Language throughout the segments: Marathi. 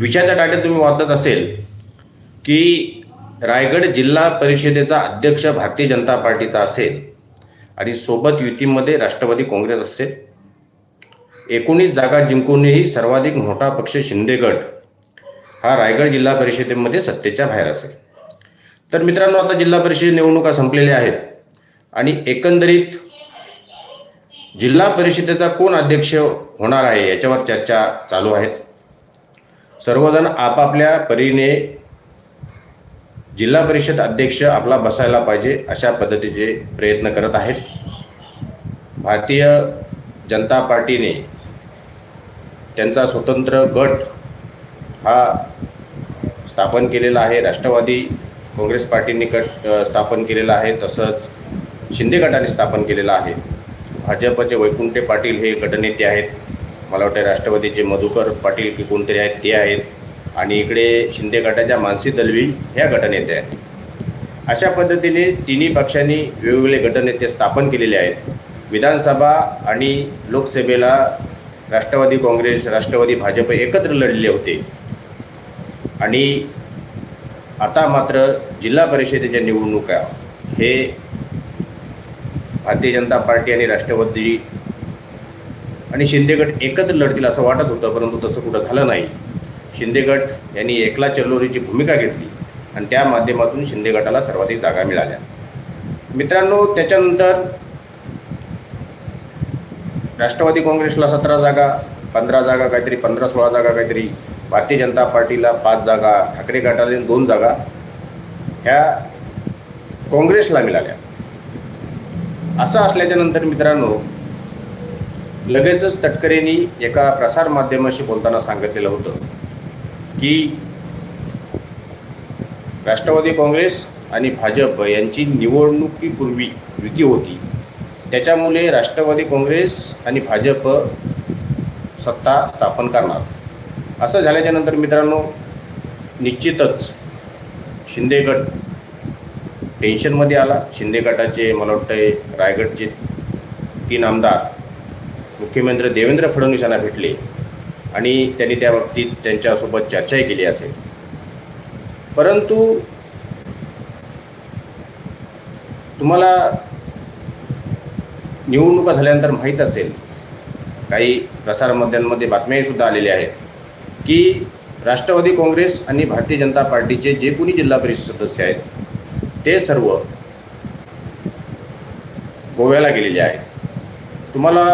विषयाच्या टाट्यात तुम्ही वाचत असेल की रायगड जिल्हा परिषदेचा अध्यक्ष भारतीय जनता पार्टीचा असेल आणि सोबत युतीमध्ये राष्ट्रवादी काँग्रेस असेल एकोणीस जागा जिंकूनही सर्वाधिक मोठा पक्ष शिंदेगड हा रायगड जिल्हा परिषदेमध्ये सत्तेच्या बाहेर असेल. तर मित्रांनो आता जिल्हा परिषद निवडणुका संपलेल्या आहेत आणि एकंदरीत जिल्हा परिषदेचा कोण अध्यक्ष होणार आहे याच्यावर चर्चा चालू आहेत सर्वजण आपापल्या परीने जिल्हा परिषद अध्यक्ष आपला बसायला पाहिजे अशा पद्धतीचे प्रयत्न करत आहेत. भारतीय जनता पार्टीने त्यांचा स्वतंत्र गट हा स्थापन केलेला आहे. राष्ट्रवादी काँग्रेस पार्टीने गट स्थापन केलेला आहे. तसंच शिंदे गटाने स्थापन केलेला आहे. भाजपचे वैकुंठे पाटील हे गटनेते आहेत. मला वाटतं राष्ट्रवादीचे मधुकर पाटील की कोणतरी आहेत ते आहेत. आणि इकडे शिंदे गटाच्या मानसी दलवी ह्या गटनेते आहेत. अशा पद्धतीने तिन्ही पक्षांनी वेगवेगळे गटनेते स्थापन केलेले आहेत. विधानसभा आणि लोकसभेला राष्ट्रवादी काँग्रेस राष्ट्रवादी भाजप एकत्र लढले होते. आणि आता मात्र जिल्हा परिषदेच्या निवडणुका हे भारतीय जनता पार्टी आणि राष्ट्रवादी आणि शिंदेगट एकत्र लढतील असं वाटत होतं परंतु तसं कुठं झालं नाही. शिंदेगट यांनी एकला चल्लोरीची भूमिका घेतली आणि त्या माध्यमातून शिंदे गटाला सर्वाधिक जागा मिळाल्या. मित्रांनो त्याच्यानंतर राष्ट्रवादी काँग्रेसला सतरा जागा पंधरा जागा काहीतरी पंधरा सोळा जागा काहीतरी भारतीय जनता पार्टीला पाच जागा ठाकरे गटाला दोन जागा ह्या काँग्रेसला मिळाल्या. असं असल्याच्या नंतर मित्रांनो लगेचच तटकरेंनी एका प्रसारमाध्यमाशी बोलताना सांगितलेलं होतं की राष्ट्रवादी काँग्रेस आणि भाजप यांची निवडणुकीपूर्वी युती होती. त्याच्यामुळे राष्ट्रवादी काँग्रेस आणि भाजप सत्ता स्थापन करणार. असं झाल्याच्यानंतर मित्रांनो निश्चितच शिंदे गट टेन्शनमध्ये आला. शिंदे गटाचे मला वाटतं रायगडचे तीन आमदार मुख्यमंत्री देवेंद्र फडणवीस यांना भेटले आणि त्यांनी त्या बाबतीत त्यांच्यासोबत चर्चाही केली असेल. परंतु तुम्हाला निवडणुका झाल्यानंतर माहीत असेल काही प्रसारमाध्यमांमध्ये बातम्याही सुद्धा आलेल्या आहेत की राष्ट्रवादी काँग्रेस आणि भारतीय जनता पार्टीचे जे कोणी जिल्हा परिषद सदस्य आहेत ते सर्व गोव्याला गेलेले आहेत. तुम्हाला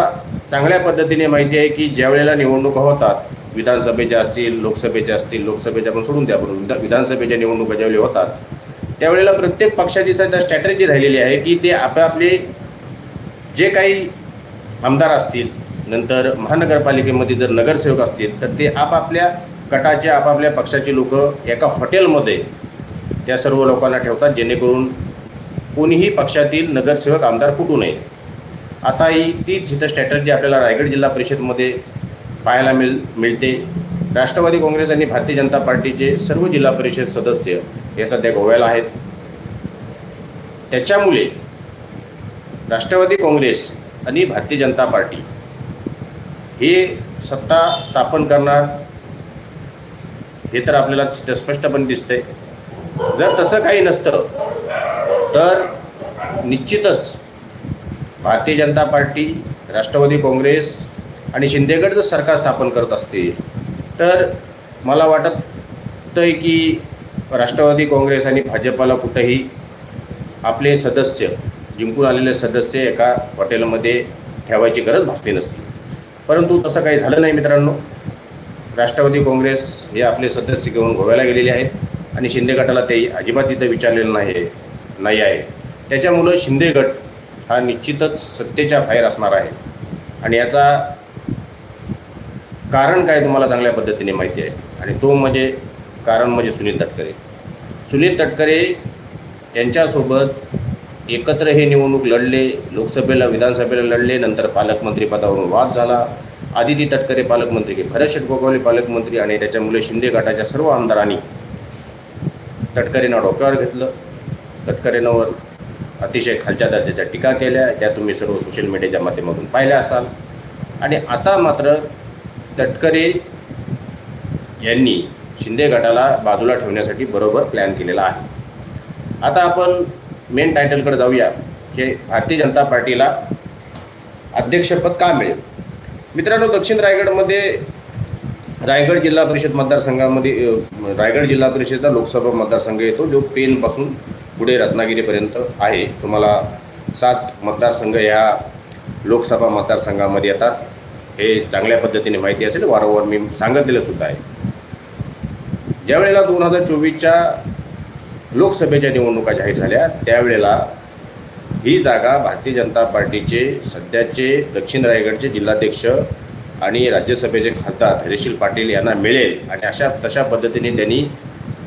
चांगल्या पद्धतीने माहिती आहे की ज्या वेळेला निवडणुका होतात विधानसभेच्या असतील लोकसभेच्या असतील लोकसभेच्या पण सोडून द्या बरोबर विधा विधानसभेच्या निवडणुका ज्यावेळी होतात त्यावेळेला प्रत्येक पक्षाची सध्या स्ट्रॅटेजी राहिलेली आहे की ते आपापले जे काही आमदार असतील नंतर महानगरपालिकेमध्ये जर नगरसेवक असतील तर ते आपापल्या गटाचे आपापल्या पक्षाचे लोक एका हॉटेलमध्ये त्या सर्व लोकांना ठेवतात जेणेकरून कोणीही पक्षातील नगरसेवक आमदार फुटू नये. आता ही तीच इथं स्ट्रॅटर्जी आपल्याला रायगड जिल्हा परिषदमध्ये पाहायला मिळ मिळते. राष्ट्रवादी काँग्रेस आणि भारतीय जनता पार्टीचे सर्व जिल्हा परिषद सदस्य हे सध्या गोव्याला आहेत. त्याच्यामुळे राष्ट्रवादी काँग्रेस आणि भारतीय जनता पार्टी हे सत्ता स्थापन करणार हे तर आपल्याला स्पष्टपणे दिसतंय. जर तसं काही नसतं तर निश्चितच भारतीय जनता पार्टी राष्ट्रवादी काँग्रेस आणि शिंदेगड जर सरकार स्थापन करत असते तर मला वाटत आहे की राष्ट्रवादी काँग्रेस आणि भाजपाला कुठंही आपले सदस्य जिंकून आलेले सदस्य एका हॉटेलमध्ये ठेवायची गरज भासली नसती. परंतु तसं काही झालं नाही मित्रांनो. राष्ट्रवादी काँग्रेस हे आपले सदस्य घेऊन गोव्याला गेलेले आहेत आणि शिंदे गटाला ते अजिबात तिथं विचारलेलं नाही आहे नाही आहे. त्याच्यामुळं शिंदे गट हा निश्चितच सत्तेच्या बाहेर असणार आहे. आणि याचा कारण काय तुम्हाला चांगल्या पद्धतीने माहिती आहे? आणि तो म्हणजे कारण म्हणजे सुनील तटकरे. सुनील तटकरे यांच्यासोबत एकत्र हे निवडणूक लढले लोकसभेला विधानसभेला लढले नंतर पालकमंत्री पदावरून वाद झाला. आदिती तटकरे पालकमंत्री भरत शेटगोगावले पालकमंत्री आणि त्याच्यामुळे शिंदे गटाच्या सर्व आमदारांनी तटकरेंना डोक्यावर घेतलं. तटकरेंवर अतिशय खालच्या दर्जाच्या टीका केल्या त्या तुम्ही सर्व सोशल मीडियाच्या माध्यमातून पाहिल्या असाल. आणि आता मात्र तटकरे यांनी शिंदे गटाला बाजूला ठेवण्यासाठी बरोबर प्लॅन केलेला आहे. आता आपण मेन टायटलकडे जाऊया की भारतीय जनता पार्टीला अध्यक्षपद का मिळेल? मित्रांनो दक्षिण रायगडमध्ये रायगड जिल्हा परिषद मतदारसंघामध्ये रायगड जिल्हा परिषदचा लोकसभा मतदारसंघ येतो जो पेनपासून पुढे रत्नागिरीपर्यंत आहे. तुम्हाला सात मतदारसंघ या लोकसभा मतदारसंघामध्ये येतात. हे चांगल्या पद्धतीने माहिती असेल. वारंवार मी सांगितलेलं सुद्धा आहे. ज्यावेळेला दोन हजार चोवीसच्या लोकसभेच्या निवडणुका जाहीर झाल्या त्यावेळेला ही जागा भारतीय जनता पार्टीचे सध्याचे दक्षिण रायगडचे जिल्हाध्यक्ष आणि राज्यसभेचे खासदार धैर्यशील पाटील यांना मिळेल. आणि अशा तशा पद्धतीने त्यांनी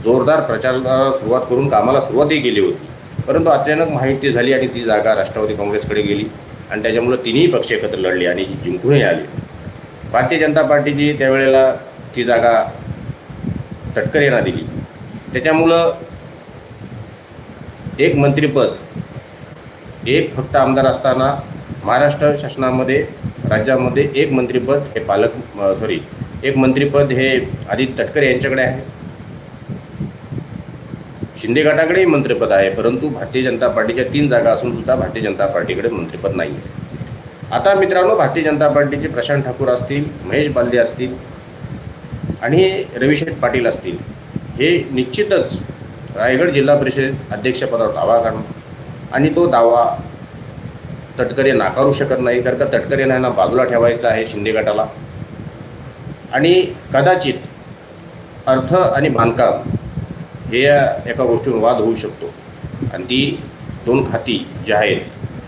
जोरदार प्रचाराला सुरुवात करून कामाला सुरुवातही केली होती. परंतु अचानक माहिती झाली आणि ती जागा राष्ट्रवादी काँग्रेसकडे गेली आणि त्याच्यामुळं तिन्ही पक्ष एकत्र लढले आणि जिंकूनही आले. भारतीय जनता पार्टीची त्यावेळेला ती जागा तटकर यांना दिली. त्याच्यामुळं एक मंत्रिपद एक फक्त आमदार असताना महाराष्ट्र शासनामध्ये राज्यामध्ये एक मंत्रिपद हे पालक सॉरी एक मंत्रिपद हे आदित्य तटकरे यांच्याकडे आहे. शिंदे गटाकडेही मंत्रिपद आहे परंतु भारतीय जनता पार्टीच्या तीन जागा असून सुद्धा भारतीय जनता पार्टीकडे मंत्रिपद नाही आहे. आता मित्रांनो भारतीय जनता पार्टीचे प्रशांत ठाकूर असतील महेश बालदे असतील आणि रविशेठ पाटील असतील हे निश्चितच रायगड जिल्हा परिषद अध्यक्षपदावर दावा करणार आणि तो दावा तटकरे नाकारू शकत नाही कारण का तटकरे यांना बाजूला ठेवायचा आहे शिंदे गटाला. आणि कदाचित अर्थ आणि बांधकाम हे या एका गोष्टीवर वाद होऊ शकतो. आणि ती दोन खाती जी आहेत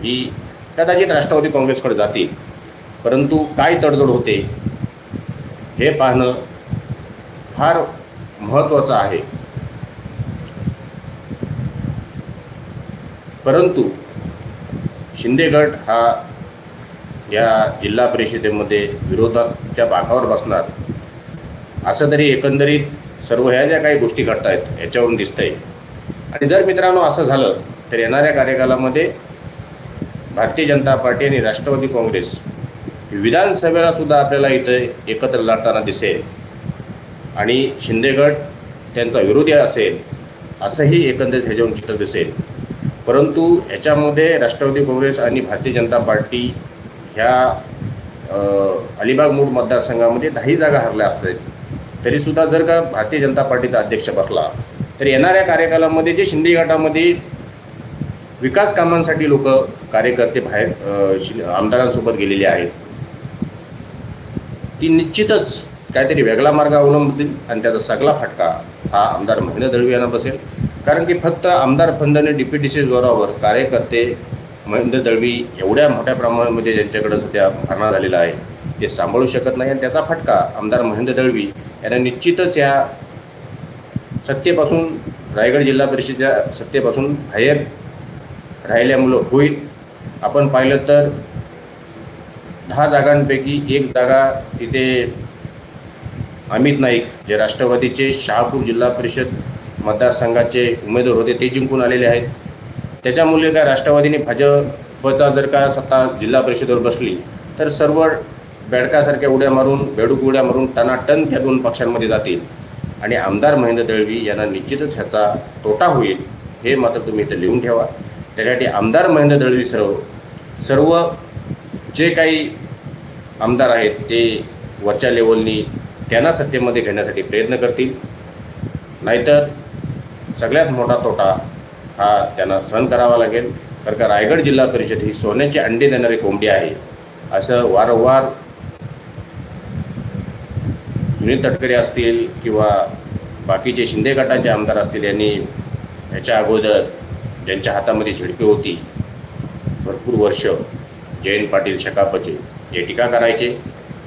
ही कदाचित राष्ट्रवादी काँग्रेसकडे जातील. परंतु काय तडजोड होते हे पाहणं फार महत्त्वाचं आहे. परंतु शिंदे गट हा या जिल्हा परिषदेमध्ये विरोधाच्या बाकावर बसणार. असं तरी एकंदरीत सर्व ह्या ज्या काही गोष्टी घडत आहेत याच्यावरून दिसतंय. आणि जर मित्रांनो असं झालं तर येणाऱ्या कार्यकालामध्ये भारतीय जनता पार्टी आणि राष्ट्रवादी काँग्रेस विधानसभेला सुद्धा आपल्याला इथं एकत्र लढताना दिसेल. आणि शिंदेगड त्यांचा विरोधी असेल असंही एकंदरीत ह्याच्यावरून चित्र दिसेल. परंतु ह्याच्यामध्ये राष्ट्रवादी काँग्रेस आणि भारतीय जनता पार्टी ह्या अलिबाग मूळ मतदारसंघामध्ये दहाही जागा हरल्या असतात तरीसुद्धा जर का भारतीय जनता पार्टीचा अध्यक्ष बसला तर येणाऱ्या कार्यकालामध्ये जे शिंदे गटामध्ये विकास कामांसाठी लोक कार्यकर्ते बाहेर शि आमदारांसोबत गेलेले आहेत ती निश्चितच काहीतरी वेगळा मार्ग अवलंबतील आणि त्याचा सगळा फटका हा आमदार महेंद्र दळवी यांना बसेल. कारण की फक्त आमदार फंड आणि डी पी सी जोरावर कार्यकर्ते महेंद्र दळवी एवढ्या मोठ्या प्रमाणामध्ये ज्यांच्याकडं सध्या भरणा झालेला आहे ते सांभाळू शकत नाही आणि त्याचा फटका आमदार महेंद्र दळवी यांना निश्चितच या सत्तेपासून रायगड जिल्हा परिषदेच्या सत्तेपासून बाहेर राहिल्यामुळं होईल. आपण पाहिलं तर दहा जागांपैकी एक जागा तिथे अमित नाईक जे राष्ट्रवादीचे शहापूर जिल्हा परिषद मतदारसंघाचे उमेदवार होते ते जिंकून आलेले आहेत. त्याच्यामुळे काय राष्ट्रवादीने भाजपचा जर का सत्ता जिल्हा परिषदेवर बसली तर सर्व बेडकासारख्या उड्या मारून बेडूक उड्या मारून टनाटन त्या दोन पक्षांमध्ये जातील. आणि आमदार महेंद्र दळवी यांना निश्चितच ह्याचा तोटा होईल हे मात्र तुम्ही इथं लिहून ठेवा. त्यासाठी आमदार महेंद्र दळवी सर्व सर्व जे काही आमदार आहेत ते वरच्या लेवलनी त्यांना सत्तेमध्ये घेण्यासाठी प्रयत्न करतील. नाहीतर सगळ्यात मोठा तोटा हा त्यांना सहन करावा लागेल. कारण का रायगड जिल्हा परिषद ही सोन्याची अंडी देणारी कोंबडी आहे. असं वारंवार सुनील तटकरे असतील किंवा बाकीचे शिंदे गटाचे आमदार असतील यांनी ह्याच्या अगोदर ज्यांच्या हातामध्ये झिडपी होती भरपूर वर्ष जयंत पाटील शकापचे हे टीका करायचे.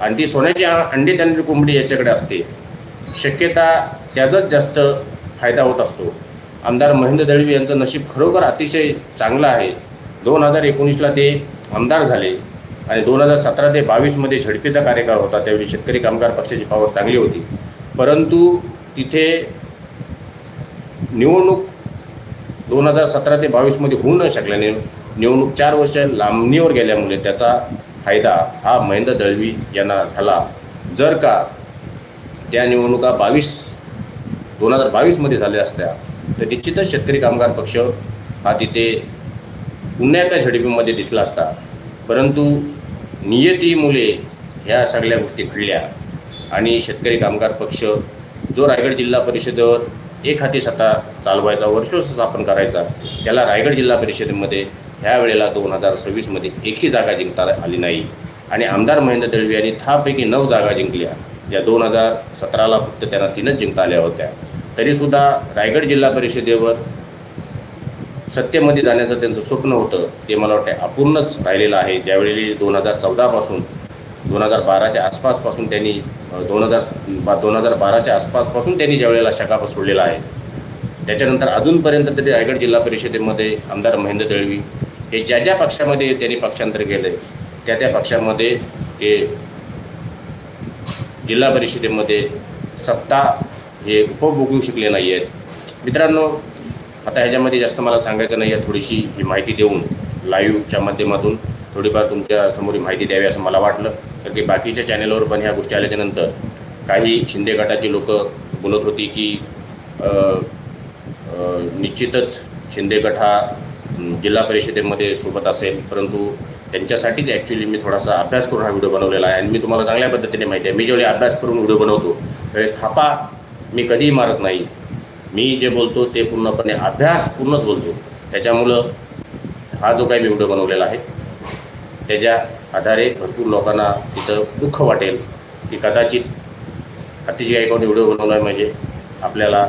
आणि ती सोन्याची अंडी त्यांनी कोंबडी याच्याकडे असते. शक्यता त्याचाच जास्त फायदा होत असतो. आमदार महेंद्र दळवी यांचं नशीब खरोखर अतिशय चांगलं आहे. दोन हजार एकोणीसला ते आमदार झाले. आणि दोन हजार सतरा ते बावीसमध्ये झडपीचा कार्यकाळ होता त्यावेळी शेतकरी कामगार पक्षाची पावर चांगली होती. परंतु तिथे निवडणूक दोन हजार सतरा ते बावीसमध्ये होऊ न शकल्याने निवडणूक चार वर्ष लांबणीवर गेल्यामुळे त्याचा फायदा हा महेंद्र दळवी यांना झाला. जर का त्या निवडणुका बावीस दोन हजार बावीसमध्ये झाल्या असत्या तर निश्चितच शेतकरी कामगार पक्ष हा तिथे पुन्हा एका झडपीमध्ये दिसला असता. परंतु नियतीमुळे ह्या सगळ्या गोष्टी घडल्या. आणि शेतकरी कामगार पक्ष जो रायगड जिल्हा परिषदेवर एक हाती सत्ता चालवायचा वर्ष स्थापन करायचा त्याला रायगड जिल्हा परिषदेमध्ये ह्या वेळेला दोन हजार सव्वीसमध्ये एकही जागा जिंकता आली नाही. आणि आमदार महेंद्र दळवी यांनी दहापैकी नऊ जागा जिंकल्या. ज्या दोन हजार सतराला फक्त त्यांना तीनच जिंकता आल्या होत्या. तरीसुद्धा रायगड जिल्हा परिषदेवर सत्तेमध्ये जाण्याचं त्यांचं स्वप्न होतं ते मला वाटतं अपूर्णच राहिलेलं आहे. ज्यावेळी दोन हजार चौदापासून दोन हजार बाराच्या आसपासपासून त्यांनी दोन हजार बा दोन हजार बाराच्या आसपासपासून त्यांनी ज्यावेळेला शकाप सोडलेला आहे त्याच्यानंतर अजूनपर्यंत तरी रायगड जिल्हा परिषदेमध्ये आमदार महेंद्र दळवी हे ज्या ज्या पक्षामध्ये त्यांनी पक्षांतर केलं आहे त्या त्या पक्षामध्ये ते जिल्हा परिषदेमध्ये सत्ता हे उपभोगू शकले नाही आहेत मित्रांनो आता ह्याच्यामध्ये जास्त मला सांगायचं नाही आहे. थोडीशी ही माहिती देऊन लाईव्हच्या माध्यमातून थोडीफार तुमच्यासमोर ही माहिती द्यावी असं मला वाटलं. तर की बाकीच्या चॅनेलवर पण ह्या गोष्टी आल्याच्यानंतर काही शिंदे गटाची लोक बोलत होती की निश्चितच शिंदे गट हा जिल्हा परिषदेमध्ये सोबत असेल. परंतु त्यांच्यासाठीच ॲक्च्युली मी थोडासा अभ्यास करून हा व्हिडिओ बनवलेला आहे. आणि मी तुम्हाला चांगल्या पद्धतीने माहिती आहे. मी जेवढे अभ्यास करून व्हिडिओ बनवतो त्यावेळी थापा मी कधीही मारत नाही. मी जे बोलतो ते पूर्णपणे अभ्यास पूर्णच बोलतो. त्याच्यामुळं हा जो काही मी व्हिडिओ बनवलेला आहे त्याच्या आधारे भरपूर लोकांना तिथं दुःख वाटेल की कदाचित अतिशय गायकवाड व्हिडिओ बनवला म्हणजे आपल्याला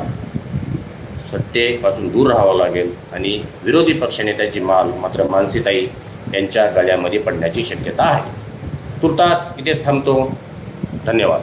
सत्तेपासून दूर राहावं लागेल आणि विरोधी पक्षनेत्याची माल मात्र मानसीताई यांच्या गळ्यामध्ये पडण्याची शक्यता आहे. तुर्तास इथेच थांबतो. धन्यवाद.